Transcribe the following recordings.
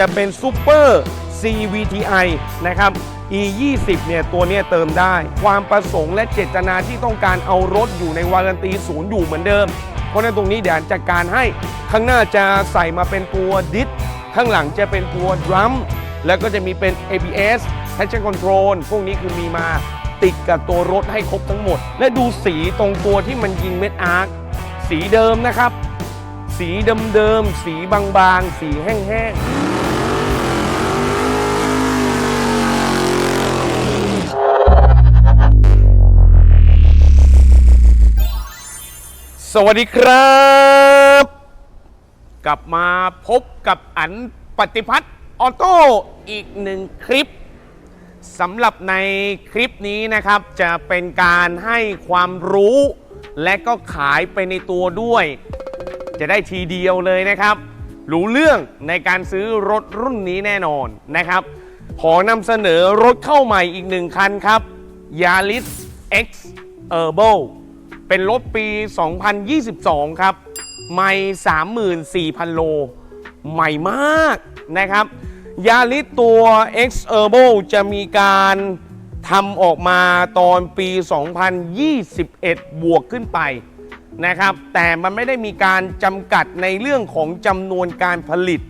จะเป็นซูเปอร์ CVTI นะครับ E 2 0 เนี่ยตัวนี้เติมได้ ความประสงค์และเจตนาที่ต้องการเอารถอยู่ในวารันตีศูนย์อยู่เหมือนเดิม เพราะฉะนั้นตรงนี้เดี๋ยวจัดการให้ข้างหน้าจะใส่มาเป็นตัวดิสข้างหลังจะเป็นตัวดรัมแล้วก็จะมีเป็น ABS Traction Control พวกนี้คือมีมาติดกับตัวรถให้ครบทั้งหมด และดูสีตรงตัวที่มันยิงเม็ดอาร์คสีเดิมนะครับ สีเดิมๆสีบางๆ สีแห้งๆ สวัสดีครับ กลับมาพบกับอันปฏิพัฒน์ออโต้อีกหนึ่งคลิปสำหรับในคลิปนี้นะครับ จะเป็นการให้ความรู้ และก็ขายไปในตัวด้วย จะได้ทีเดียวเลยนะครับ รู้เรื่องในการซื้อรถรุ่นนี้แน่นอนนะครับ ขอนำเสนอรถเข้าใหม่อีกหนึ่งคันครับ Yaris X Urbo เป็นรถปี 2022 ครับใหม่34,000 โล ใหม่มากนะครับ ยาริสตัว X Urbo จะมีการทำออกมาตอนปี 2021 บวกขึ้นไปนะครับ แต่มันไม่ได้มีการจำกัดในเรื่องของจำนวนการผลิต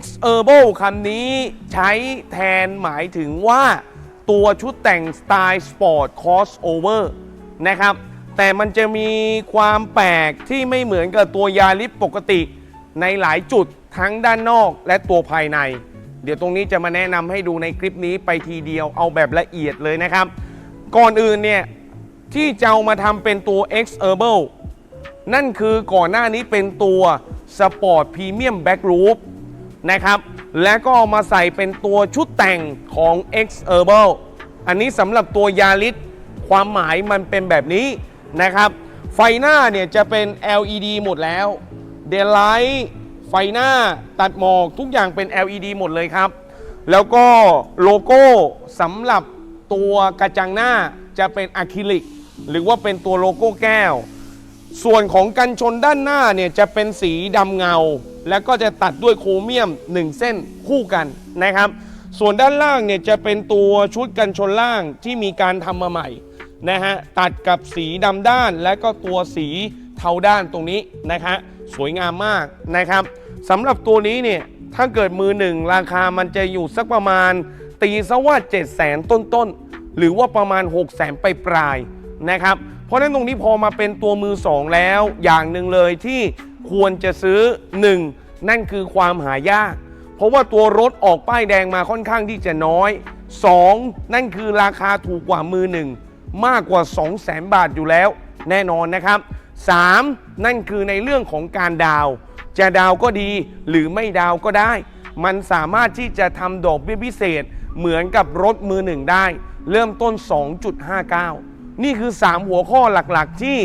X Urbo คำนี้ใช้แทนหมายถึงว่าตัวชุดแต่งสไตล์สปอร์ตคอสโอเวอร์นะครับ แต่มันจะมีความแปลกที่ไม่เหมือนกับตัวยาริสปกติ ในหลายจุดทั้งด้านนอกและตัวภายใน เดี๋ยวตรงนี้จะมาแนะนำให้ดูในคลิปนี้ไปทีเดียวเอาแบบละเอียดเลยนะครับ ก่อนอื่นเนี่ยที่จะเอามาทำเป็นตัว X Herbal นั่นคือก่อนหน้านี้เป็นตัว Sport Premium Back Roof นะครับ และก็เอามาใส่เป็นตัวชุดแต่งของ X Herbal อันนี้สำหรับตัวยาริสความหมายมันเป็นแบบนี้ นะครับ ไฟหน้าเนี่ยจะเป็น LED หมดแล้ว เดลไลท์ไฟหน้าตัดหมอกทุกอย่างเป็น LED หมดเลยครับ แล้วก็โลโก้สำหรับตัวกระจังหน้าจะเป็นอะคริลิก หรือว่าเป็นตัวโลโก้แก้ว ส่วนของกันชนด้านหน้าเนี่ยจะเป็นสีดำเงา แล้วก็จะตัดด้วยโครเมียม 1 เส้นคู่กันนะครับ ส่วนด้านล่างเนี่ยจะเป็นตัวชุดกันชนล่างที่มีการทำมาใหม่ นะฮะตัดกับสีดำด้านและก็ตัวสีเทาด้านตรงนี้นะฮะสวยงามมากนะครับสำหรับตัวนี้เนี่ยถ้าเกิดมือหนึ่งราคามันจะอยู่สักประมาณ ตีซะว่า 7 0 0 0 0 0 ต้นๆ หรือว่าประมาณ 6 0 0 0 0 0ไปปลายๆนะครับเพราะฉะนั้นตรงนี้พอมาเป็นตัวมือ 2 แล้วอย่างหนึ่งเลยที่ควรจะซื้อ 1 นั่นคือความหายาก เพราะว่าตัวรถออกป้ายแดงมาค่อนข้างที่จะน้อย 2 นั่นคือราคาถูกกว่ามือหนึ่ง มากกว่า 2 0 0 0 0 0บาทอยู่แล้ว แน่นอนนะครับ 3. นั่นคือในเรื่องของการดาว จะดาวก็ดีหรือไม่ดาวก็ได้ มันสามารถที่จะทำดอกเบี้ยพิเศษ เหมือนกับรถมือหนึ่งได้ เริ่มต้น 2.59 นี่คือ 3 หัวข้อหลักๆ ที่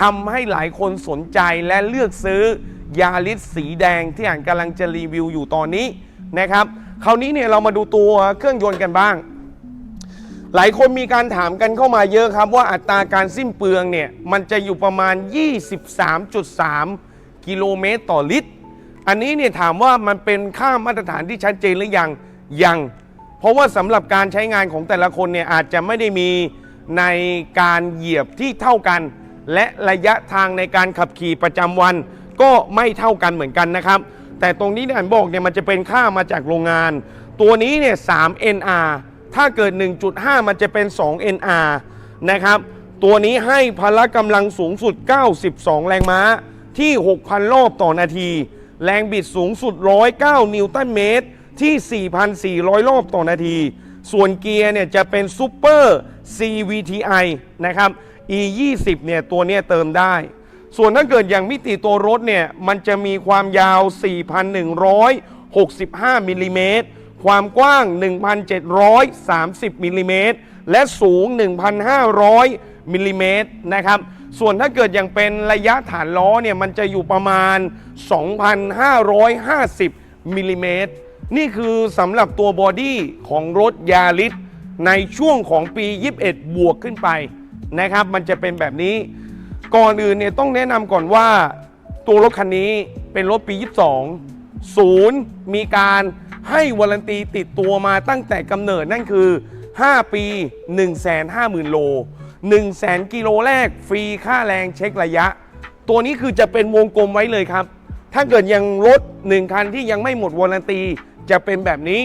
ทำให้หลายคนสนใจและเลือกซื้อยาริสสีแดงที่อ่านกำลังจะรีวิวอยู่ตอนนี้นะครับ คราวนี้เนี่ยเรามาดูตัวเครื่องยนต์กันบ้าง หลายคนมีการถามกันเข้ามาเยอะครับว่าอัตราการสิ้นเปลืองเนี่ยมันจะอยู่ประมาณ 23.3 กิโลเมตรต่อลิตร อันนี้เนี่ยถามว่ามันเป็นค่ามาตรฐานที่ชัดเจนหรือยังยัง เพราะว่าสำหรับการใช้งานของแต่ละคนเนี่ยอาจจะไม่ได้มีในการเหยียบที่เท่ากัน และระยะทางในการขับขี่ประจำวัน ก็ไม่เท่ากันเหมือนกันนะครับ แต่ตรงนี้เนี่ยอันบอกเนี่ยมันจะเป็นค่ามาจากโรงงาน ตัวนี้เนี่ย 3 NR ถ้าเกิด 1.5 มันจะเป็น 2 NR นะครับ ตัวนี้ให้พละกำลังสูงสุด 92 แรงม้าที่ 6,000 รอบต่อนาที แรงบิดสูงสุด 109 นิวตันเมตรที่ 4,400 รอบต่อนาที ส่วนเกียร์เนี่ยจะเป็นซูเปอร์ CVTI นะครับ E 2 0 เนี่ยตัวเนี้ยเติมได้ ส่วนถ้าเกิดอย่างมิติตัวรถเนี่ยมันจะมีความยาว 4,165 มิลลิเมตร ความกว้าง 1,730มิลลิเมตรและสูง 1,500มิลลิเมตรนะครับ ส่วนถ้าเกิดอย่างเป็นระยะฐานล้อเนี่ยมันจะอยู่ประมาณ 2,550มิลลิเมตรนี่คือสำหรับตัวบอดี้ของรถยาริสในช่วงของปี 21 บวกขึ้นไปนะครับ มันจะเป็นแบบนี้ ก่อนอื่นเนี่ยต้องแนะนำก่อนว่า ตัวรถคันนี้เป็นรถปี 22 ศูนย์มีการ ให้วารันตีติดตัวมาตั้งแต่กำเนิดนั่นคือ 5 ปี 150,000 โล 100,000 กิโลแรกฟรีค่าแรงเช็คระยะ ตัวนี้คือจะเป็นวงกลมไว้เลยครับ ถ้าเกิดยังรถหนึ่งคันที่ยังไม่หมดวารันตีจะเป็นแบบนี้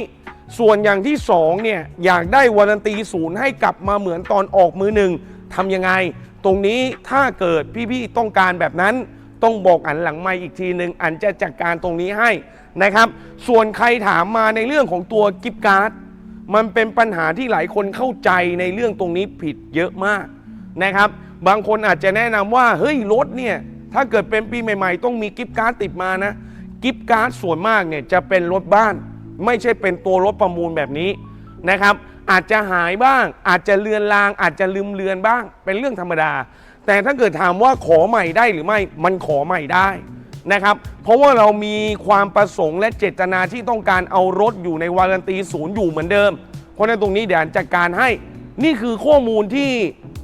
ส่วนอย่างที่สองเนี่ย อยากได้วารันตีศูนย์ให้กลับมาเหมือนตอนออกมือหนึ่งทำยังไง ตรงนี้ถ้าเกิดพี่ๆต้องการแบบนั้น ต้องบอกอันหลังไม่อีกทีหนึ่งอันจะจัดการตรงนี้ให้นะครับ ส่วนใครถามมาในเรื่องของตัวกิฟการ์ดมันเป็นปัญหาที่หลายคนเข้าใจในเรื่องตรงนี้ผิดเยอะมากนะครับ บางคนอาจจะแนะนำว่าเฮ้ยรถเนี่ยถ้าเกิดเป็นปีใหม่ ๆ ต้องมีกิฟการ์ดติดมานะกิฟการ์ดส่วนมากเนี่ยจะเป็นรถบ้าน ไม่ใช่เป็นตัวรถประมูลแบบนี้นะครับ อาจจะหายบ้าง อาจจะเลือนลาง อาจจะลืมเลือนบ้าง เป็นเรื่องธรรมดา แต่ถ้าเกิดถามว่าขอใหม่ได้หรือไม่มันขอใหม่ได้นะครับ เพราะว่าเรามีความประสงค์และเจตนาที่ต้องการเอารถอยู่ในวารันตีศูนย์อยู่เหมือนเดิม เพราะฉะนั้นตรงนี้เดี๋ยวอันจัดการให้นี่คือข้อมูลที่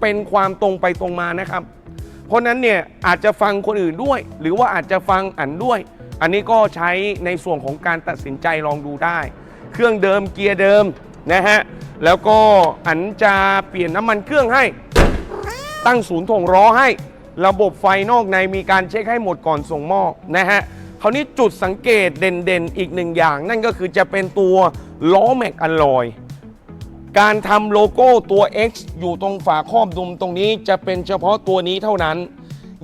เป็นความตรงไปตรงมานะครับ เพราะนั้นเนี่ยอาจจะฟังคนอื่นด้วย หรือว่าอาจจะฟังอันด้วย อันนี้ก็ใช้ในส่วนของการตัดสินใจลองดูได้ เครื่องเดิมเกียร์เดิมนะฮะแล้วก็อันจะเปลี่ยนน้ำมันเครื่องให้ ตั้งศูนย์ถ่วงล้อให้ ระบบไฟนอกในมีการเช็คให้หมดก่อนส่งมอบนะฮะคราวนี้จุดสังเกตเด่นๆ อีกหนึ่งอย่าง นั่นก็คือจะเป็นตัวล้อแม็กอลลอยการทำโลโก้ตัว X อยู่ตรงฝาครอบดุมตรงนี้จะเป็นเฉพาะตัวนี้เท่านั้น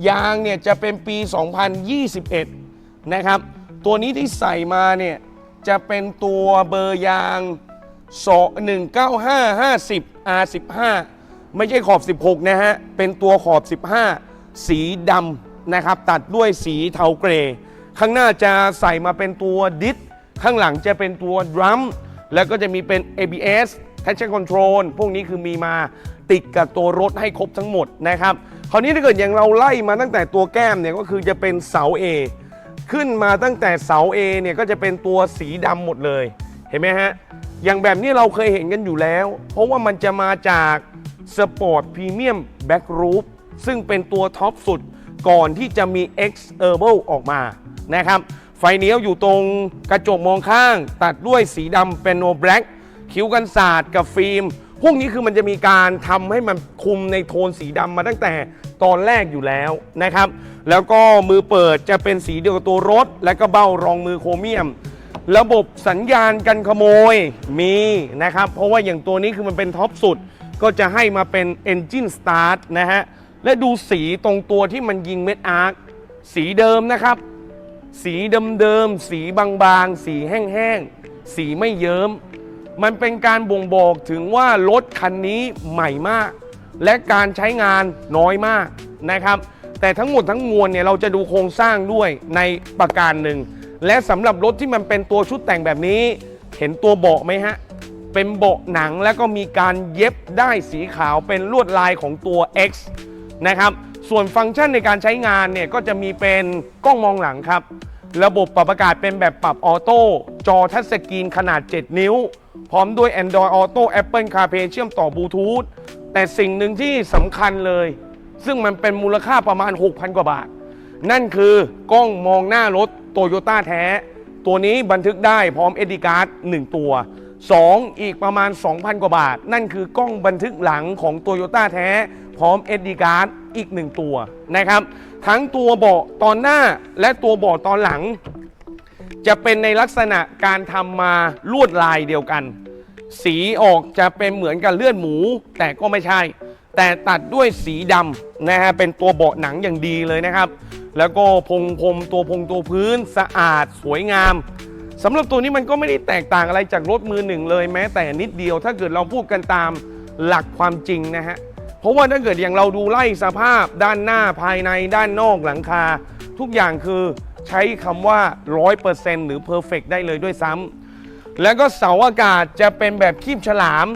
ยางเนี่ยจะเป็นปี 2021 นะครับ ตัวนี้ที่ใส่มาเนี่ยจะเป็นตัวเบอร์ยาง 19550 R15 ไม่ใช่ขอบ 16 นะฮะ เป็นตัวขอบ 15 สีดำนะครับ ตัดด้วยสีเทาเกรย์ข้างหน้าจะใส่มาเป็นตัวดิสข้างหลังจะเป็นตัวดรัมแล้วก็จะมีเป็น ABS Traction Control พวกนี้คือมีมาติดกับตัวรถให้ครบทั้งหมดนะครับ คราวนี้ถ้าเกิดอย่างเราไล่มาตั้งแต่ตัวแก้มเนี่ยก็คือจะเป็นเสา A ขึ้นมาตั้งแต่เสา A เนี่ยก็จะเป็นตัวสีดำหมดเลย เห็นไหมฮะ อย่างแบบนี้เราเคยเห็นกันอยู่แล้ว เพราะว่ามันจะมาจาก Sport Premium Back Roof ซึ่งเป็นตัวท็อปสุดก่อนที่จะมี X e r b l ออกมานะครับ ไฟเลี้ยวอยู่ตรงกระจกมองข้าง ตัดด้วยสีดำเป็นโนแบล็กคิ้วกันศาสตร์กับฟิล์ม พวกนี้คือมันจะมีการทำให้มันคุมในโทนสีดำมาตั้งแต่ตอนแรกอยู่แล้วนะครับ แล้วก็มือเปิดจะเป็นสีเดียวกับตัวรถ และก็เบ้ารองมือโครเมียม ระบบสัญญาณกันขโมยมีนะครับ เพราะว่าอย่างตัวนี้คือมันเป็นท็อปสุด ก็จะให้มาเป็น Engine Start นะฮะ และดูสีตรงตัวที่มันยิงเม็ดอาร์คสีเดิมนะครับ สีเดิมๆ สีบางๆ สีแห้งๆ สีไม่เยิ้ม มันเป็นการบ่งบอกถึงว่ารถคันนี้ใหม่มาก และการใช้งานน้อยมากนะครับ แต่ทั้งหมดทั้งมวลเนี่ยเราจะดูโครงสร้างด้วยในประการหนึ่ง และสำหรับรถที่มันเป็นตัวชุดแต่งแบบนี้ เห็นตัวเบาะไหมฮะ เป็นเบะหนังแล้วก็มีการเย็บได้สีขาวเป็นลวดลายของตัว X นะครับส่วนฟังก์ชันในการใช้งานเนี่ยก็จะมีเป็นกล้องมองหลังครับ ระบบปรับอากาศเป็นแบบปรับออโต้จอทัชสกรีนขนาด 7 นิ้ว พร้อมด้วย Android Auto Apple CarPlay เชื่อมต่อบลูทูธแต่สิ่งหนึ่งที่สำคัญเลย ซึ่งมันเป็นมูลค่าประมาณ 6,000 กว่าบาท นั่นคือกล้องมองหน้ารถโตโยต้าแท้ ตัวนี้บันทึกได้พร้อม SD card 1 ตัว 2 อีกประมาณ 2,000 กว่าบาท นั่นคือกล้องบันทึกหลังของโตโยต้าแท้ พร้อม SD card อีก 1 ตัวนะครับ ทั้งตัวเบาะตอนหน้าและตัวเบาะตอนหลัง จะเป็นในลักษณะการทำมาลวดลายเดียวกัน สีออกจะเป็นเหมือนกับเลือดหมู แต่ก็ไม่ใช่ แต่ตัดด้วยสีดำนะฮะเป็นตัวเบาะหนังอย่างดีเลยนะครับ แล้วก็พงพรมตัวพงตัวพื้นสะอาดสวยงาม สำหรับตัวนี้มันก็ไม่ได้แตกต่างอะไรจากรถมือหนึ่งเลยแม้แต่นิดเดียว ถ้าเกิดเราพูดกันตามหลักความจริงนะฮะเพราะว่าถ้าเกิดอย่างเราดูไล่สภาพด้านหน้าภายในด้านนอกหลังคา ทุกอย่างคือใช้คำว่า 100%หรือ perfect ได้เลยด้วยซ้ำแล้วก็เสาอากาศจะเป็นแบบคีบฉลาม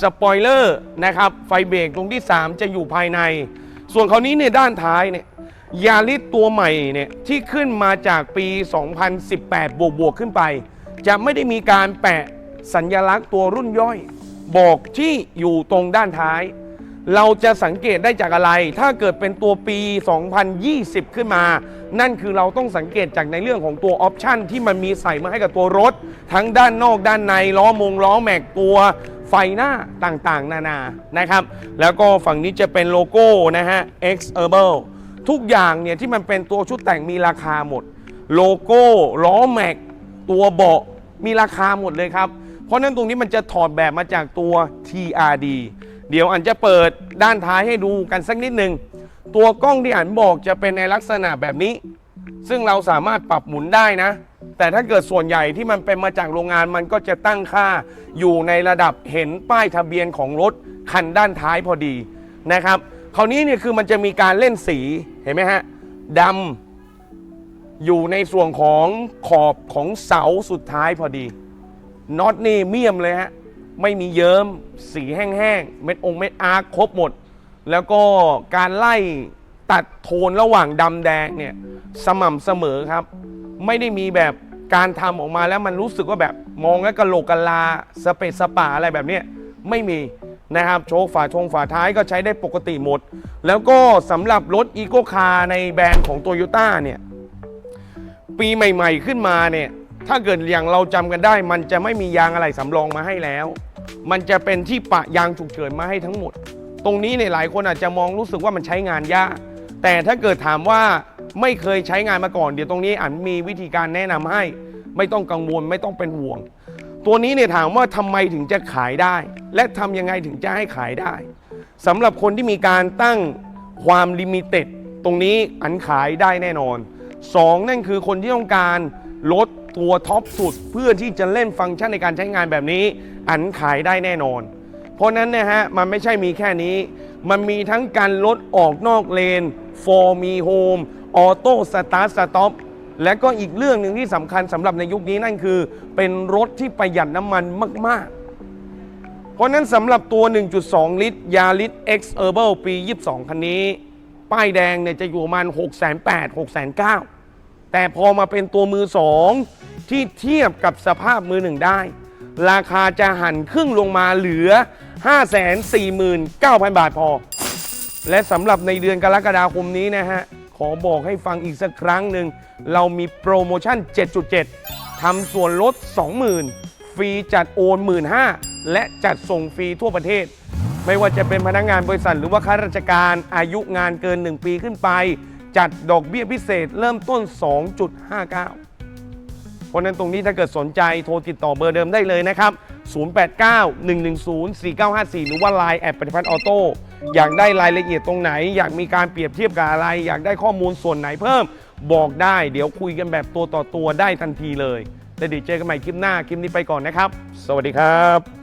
สปอยเลอร์นะครับไฟเบรกตรงที่ 3 จะอยู่ภายใน ส่วนคราวนี้เนี่ยด้านท้ายเนี่ย ยาริสตัวใหม่เนี่ยที่ขึ้นมาจากปี 2018บวกบวกๆขึ้นไป จะไม่ได้มีการแปะสัญญลักษณ์ตัวรุ่นย่อย บอกที่อยู่ตรงด้านท้าย เราจะสังเกตได้จากอะไร ถ้าเกิดเป็นตัวปี 2020 ขึ้นมา นั่นคือเราต้องสังเกตจากในเรื่องของตัวออปชันที่มันมีใส่มาให้กับตัวรถ ทั้งด้านนอกด้านในล้อมงล้อแม็กตัวไฟหน้าต่างๆ นานานะครับ แล้วก็ฝั่งนี้จะเป็นโลโก้นะฮะ X Herbal ทุกอย่างเนี่ยที่มันเป็นตัวชุดแต่งมีราคาหมด โลโก้ล้อแม็ก ตัวเบาะมีราคาหมดเลยครับ เพราะนั้นตรงนี้มันจะถอดแบบมาจากตัว TRD เดี๋ยวอันจะเปิดด้านท้ายให้ดูกันสักนิดหนึ่งตัวกล้องที่อันบอกจะเป็นในลักษณะแบบนี้ ซึ่งเราสามารถปรับหมุนได้นะ แต่ถ้าเกิดส่วนใหญ่ที่มันเป็นมาจากโรงงานมันก็จะตั้งค่าอยู่ในระดับเห็นป้ายทะเบียนของรถคันด้านท้ายพอดีนะครับคราวนี้เนี่ยคือมันจะมีการเล่นสี เห็นไหมฮะดำอยู่ในส่วนของขอบของเสาสุดท้ายพอดีน็อตนี่เมี่ยมเลยฮะไม่มีเยิ้มสีแห้งๆเม็ดองค์เม็ดอาร์คครบหมด แล้วก็การไล่ตัดโทนระหว่างดำแดงเนี่ยสม่ำเสมอครับ ไม่ได้มีแบบการทำออกมาแล้วมันรู้สึกว่าแบบมองแล้วกะโหลกกะลาสเปซสปาอะไรแบบนี้ไม่มี นะครับโชคฝาชงฝาท้ายก็ใช้ได้ปกติหมด แล้วก็สำหรับรถอีโกคาร์ในแบรนด์ของโตโยต้าเนี่ย ปีใหม่ๆขึ้นมาเนี่ย ถ้าเกิดอย่างเราจำกันได้ มันจะไม่มียางอะไรสำรองมาให้แล้ว มันจะเป็นที่ปะยางฉุกเฉินมาให้ทั้งหมด ตรงนี้เนี่ยหลายคนอาจจะมองรู้สึกว่ามันใช้งานยาก แต่ถ้าเกิดถามว่าไม่เคยใช้งานมาก่อน เดี๋ยวตรงนี้อันมีวิธีการแนะนำให้ ไม่ต้องกังวลไม่ต้องเป็นห่วง ตัวนี้เนี่ยถามว่าทำไมถึงจะขายได้ และทำยังไงถึงจะให้ขายได้สำหรับคนที่มีการตั้งความลิมิเต็ดตรงนี้อันขายได้แน่นอนสองนั่นคือคนที่ต้องการลดตัวท็อปสุดเพื่อที่จะเล่นฟังก์ชันในการใช้งานแบบนี้ อันขายได้แน่นอน เพราะนั้นนะฮะมันไม่ใช่มีแค่นี้ มันมีทั้งการลดออกนอกเลน for me home ออโต้สตาร์ทสต็อป และก็อีกเรื่องหนึ่งที่สำคัญสำหรับในยุคนี้นั่นคือ เป็นรถที่ประหยัดน้ำมันมาก ๆ เพราะนั้นสำหรับตัว 1.2 ลิตรยาริส X Herbal ปี 22 คันนี้ ป้ายแดงเนี่ยจะอยู่ประมาณ 6 8 0 0 0 6 9 0 0 แต่พอมาเป็นตัวมือ2ที่เทียบกับสภาพมือหนึ่งได้ ราคาจะหันครึ่งลงมาเหลือ 549,000 บาทพอ และสำหรับในเดือนกรกฎาคมนี้นะฮะ อบอกให้ฟังอีกสักครั้งหนึ่ง เรามีโปรโมชั่น 7.7 ทำส่วนลด 20,000 ฟรีจัดโอน15,000 และจัดส่งฟรีทั่วประเทศ ไม่ว่าจะเป็นพนักงานบริษัทหรือว่าข้าราชการอายุงานเกิน 1 ปีขึ้นไป จัดดอกเบี้ยพิเศษเริ่มต้น 2.59เพราะฉะนั้นตรงนี้ถ้าเกิดสนใจโทรติดต่อเบอร์เดิมได้เลยนะครับ 089-110-4954 หรือว่า Line แอดปฏิพัฒน์ออโต้อยากได้รายละเอียดตรงไหน อยากมีการเปรียบเทียบกับอะไร อยากได้ข้อมูลส่วนไหนเพิ่ม บอกได้เดี๋ยวคุยกันแบบตัวต่อตัวได้ทันทีเลยแล้วเดี๋ยวเจอกันใหม่คลิปหน้าคลิปนี้ไปก่อนนะครับ สวัสดีครับ